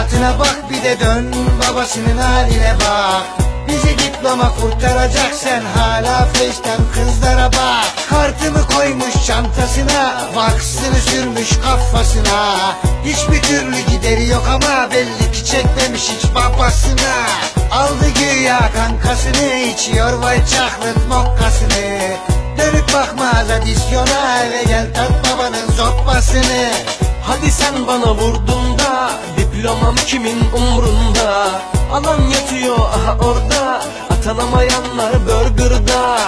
Hayatına bak bir de dön. Babasının haline bak. Bizi diploma kurtaracak sen hala feşten kızlara bak. Kartımı koymuş çantasına Vaksını sürmüş kafasına. Hiçbir türlü gideri yok ama belli ki çekmemiş hiç babasına. Aldı güya kankasını içiyor vay çaklık mokkasını. Dönüp bakmaz adisyona eve gel tat babanın zoppasını Hadi sen bana vurdun da Diplomam kimin umrunda. Alan yatıyor aha orada. Atanamayanlar burgerda.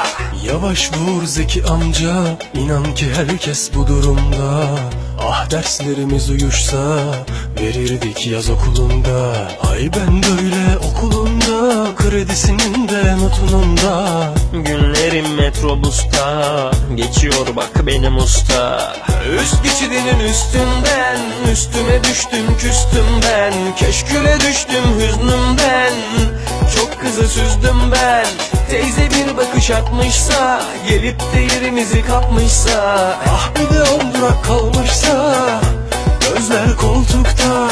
Yavaş vur Zeki amca İnan ki herkes bu durumda. Ah derslerimiz uyuşsa Verirdik yaz okulunda. Ay ben böyle okulunda Kredisinin de notunun da Günlerim metrobusta geçiyor bak benim usta. Üst geçidinin üstünden Üstüme düştüm küstüm ben. Keşküle düştüm hüznümden Çok kızı süzdüm ben. Teyze bir bakış atmışsa Gelip de yerimizi kapmışsa. Ah bir de omdurak kalmışsa Gözler koltukta.